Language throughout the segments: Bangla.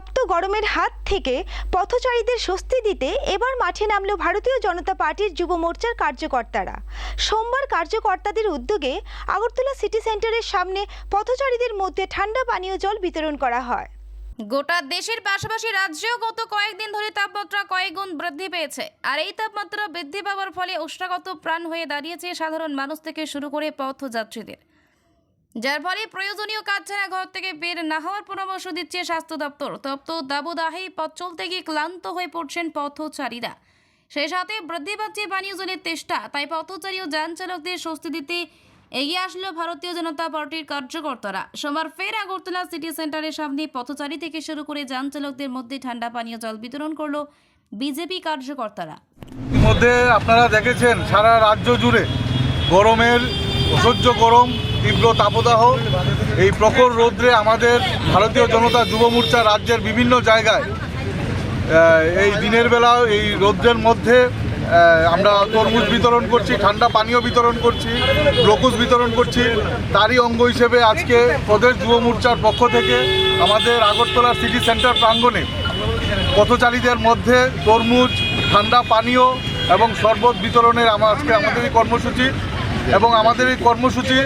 তপ্ত গরমের হাত থেকে পথচারীদের স্বস্তি দিতে এবার মাঠে নামলো ভারতীয় জনতা পার্টির যুব মোর্চার কার্যকর্তারা। সোমবার কার্যকর্তাদের উদ্যোগে আগরতলা সিটি সেন্টারের সামনে পথচারীদের মধ্যে ঠান্ডা পানীয় জল বিতরণ করা হয়। গোটা দেশের পাশাপাশি রাজ্যেও গত কয়েকদিন ধরে তাপমাত্রা কয়েক গুণ বৃদ্ধি পেয়েছে। আর এই তাপমাত্রা বৃদ্ধি পাওয়ার ফলে উষ্ণাগত প্রাণ হয়ে দাঁড়িয়েছে সাধারণ মানুষ থেকে শুরু করে পথযাত্রীদের। যার ফলে প্রয়োজনীয় কাজ ছাড়া ঘর থেকে বের না হওয়ার পরামর্শ দিচ্ছে স্বাস্থ্য দপ্তর। তপ্ত দাবদাহেই পথ চলতে গিয়ে ক্লান্ত হয়ে পড়ছেন পথচারীরা। সেই সাথে বৃদ্ধি পাচ্ছে পানীয় জলের তেষ্টা। তাই পথচারী ও যান চালকদের স্বস্তি দিতে এগিয়ে আসলো ভারতীয় জনতা পার্টির কার্যকর্তারা। সোমবার ফের আগরতলা সিটি সেন্টারের সামনে পথচারী থেকে শুরু করে যান চালকদের মধ্যে ঠান্ডা পানীয় জল বিতরণ করল বিজেপি কার্যকর্তারা। ইতিমধ্যে আপনারা দেখেছেন সারা রাজ্য জুড়ে গরমের অসহ্য গরম, তীব্র তাপদাহ। এই প্রখর রৌদ্রে আমাদের ভারতীয় জনতা যুব মোর্চা রাজ্যের বিভিন্ন জায়গায় এই দিনের বেলা এই রৌদ্রের মধ্যে আমরা তরমুজ বিতরণ করছি, ঠান্ডা পানীয় বিতরণ করছি, গ্লুকোজ বিতরণ করছি। তারই অঙ্গ হিসেবে আজকে প্রদেশ যুব মোর্চার পক্ষ থেকে আমাদের আগরতলা সিটি সেন্টার প্রাঙ্গণে পথচারীদের মধ্যে তরমুজ, ঠান্ডা পানীয় এবং শরবত বিতরণের আমার আজকে আমাদের এই কর্মসূচি এবং আমাদের এই কর্মসূচি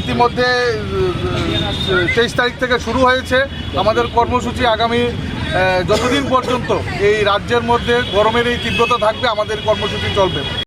ইতিমধ্যে তেইশ তারিখ থেকে শুরু হয়েছে। আমাদের কর্মসূচি আগামী যতদিন পর্যন্ত এই রাজ্যের মধ্যে গরমের এই তীব্রতা থাকবে, আমাদের কর্মসূচি চলবে।